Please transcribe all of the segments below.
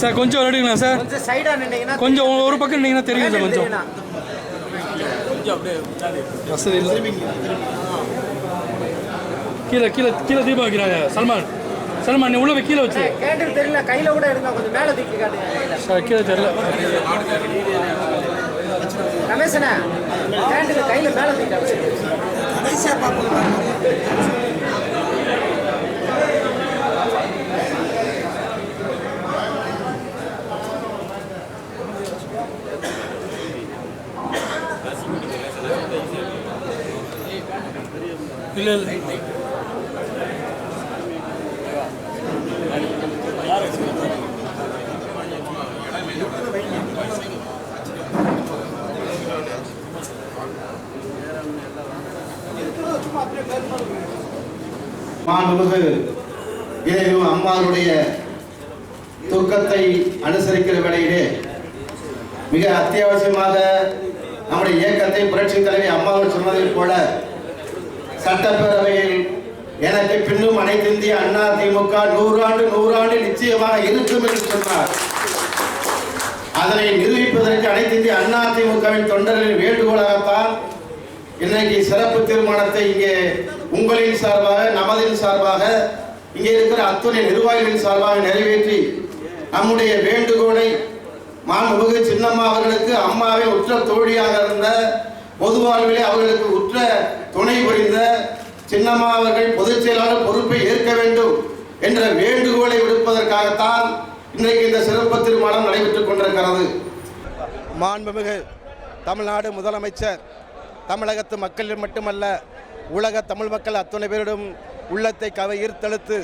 Sir கொஞ்சம் எடுங்களா sir? கொஞ்சம் சைடா நின்னீங்கன்னா கொஞ்சம் ஒரு பக்கம் நின்னீங்கன்னா தெரியும் சார் கொஞ்சம். வசதி இல்லை. கீழே கீழே கீழே தீபம் வைக்கிறாங்க. சல்மான். சல்மான் நீ உள்ள கீழே வச்சு கேண்டில் தெரியல கையில கூட எடுங்க கொஞ்சம் மேல தூக்கி காட்டுங்க. சார் கீழே தெரியல. ரமேஷனா கேண்டில் கையில மேல தூக்கி காட்டுங்க இல்லை இல்லை. மாண்புமிகு இறைவன் அம்மாவுடைய துக்கத்தை அனுசரிக்கிற வேளையிலே மிக அத்தியாவசியமாக நம்முடைய இயக்கத்தை புரட்சி தலைவி அம்மாவர் சொன்னதைப் போல சட்டப்பேரவையில் எனக்கு பின்னும் அனைத்து இந்திய அண்ணா திமுக நூறாண்டு நூறாண்டு நிச்சயமாக இருக்கும் என்று சொன்னார். அதனை நிரூபிப்பதற்கு அனைத்து இந்திய அண்ணா திமுகவின் தொண்டர்களின் வேண்டுகோளாகத்தான் இன்றைக்கு சிறப்பு தீர்மானத்தை இங்கே உங்களின் சார்பாக நமதின் சார்பாக இங்கே இருக்கிற அத்துணை நிர்வாகிகளின் சார்பாக நிறைவேற்றி நம்முடைய வேண்டுகோளை மாண்புமிகு சின்னம்மா அவர்களுக்கு அம்மாவின் உற்ற தோழியாக இருந்த பொதுவாழ்விலே அவர்களுக்கு உற்ற துணை புரிந்த சின்னம்மா அவர்கள் பொதுச் செயலாளர் பொறுப்பை ஏற்க வேண்டும் என்ற வேண்டுகோளை விடுப்பதற்காகத்தான் இன்றைக்கு இந்த சிறப்பு திருமணம் நடைபெற்றுக் கொண்டிருக்கிறது. மாண்புமிகு தமிழ்நாடு முதலமைச்சர் தமிழகத்து மக்களில் மட்டுமல்ல உலக தமிழ் மக்கள் அத்தனை பேரிடம் உள்ளத்தை கவை ஈர்த்தெழுத்து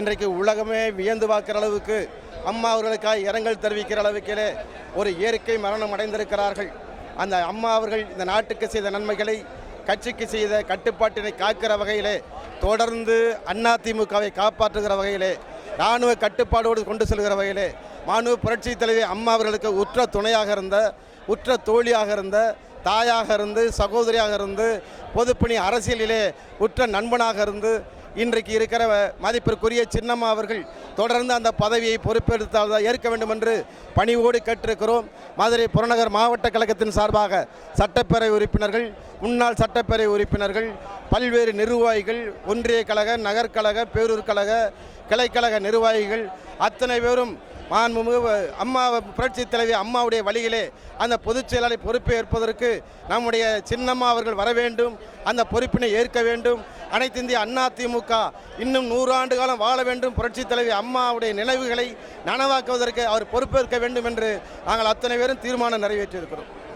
இன்றைக்கு உலகமே வியந்து பார்க்கிற அளவுக்கு அம்மா அவர்களுக்காக இரங்கல் தெரிவிக்கிற அளவுக்கிலே ஒரு இயற்கை மரணம் அடைந்திருக்கிறார்கள். அந்த அம்மா அவர்கள் இந்த நாட்டுக்கு செய்த நன்மைகளை கட்சிக்கு செய்த கட்டுப்பாட்டினை காக்கிற வகையிலே தொடர்ந்து அதிமுகவை காப்பாற்றுகிற வகையிலே இராணுவ கட்டுப்பாடோடு கொண்டு செல்கிற வகையிலே மாணவ புரட்சி தலைவி அம்மா அவர்களுக்கு உற்ற துணையாக இருந்த உற்ற தோழியாக இருந்த தாயாக இருந்து சகோதரியாக இருந்து பொதுப்பணி அரசியலிலே உற்ற நண்பனாக இருந்து இன்றைக்கு இருக்கிற மதிப்பிற்குரிய சின்னம்மா அவர்கள் தொடர்ந்து அந்த பதவியை பொறுப்பெடுத்தால் ஏற்க வேண்டும் என்று பணிவோடு கேட்டிருக்கிறோம். மதுரை புறநகர் மாவட்ட கழகத்தின் சார்பாக சட்டப்பேரவை உறுப்பினர்கள் முன்னாள் சட்டப்பேரவை உறுப்பினர்கள் பல்வேறு நிர்வாகிகள் ஒன்றிய கழக நகர்கழக பேரூர் கழக கிளைக்கழக நிர்வாகிகள் அத்தனை பேரும் மாண்புமிகு அம்மா புரட்சி தலைவி அம்மாவுடைய வழியிலே அந்த பொதுச் செயலாளர் பொறுப்பை ஏற்பதற்கு நம்முடைய சின்னம்மா அவர்கள் வர வேண்டும் அந்த பொறுப்பினை ஏற்க வேண்டும். அனைத்து இந்திய அண்ணா திமுக இன்னும் நூறாண்டு காலம் வாழ வேண்டும். புரட்சி தலைவி அம்மாவுடைய நினைவுகளை நனவாக்குவதற்கு அவர் பொறுப்பேற்க வேண்டும் என்று நாங்கள் அத்தனை பேரும் தீர்மானம் நிறைவேற்றியிருக்கிறோம்.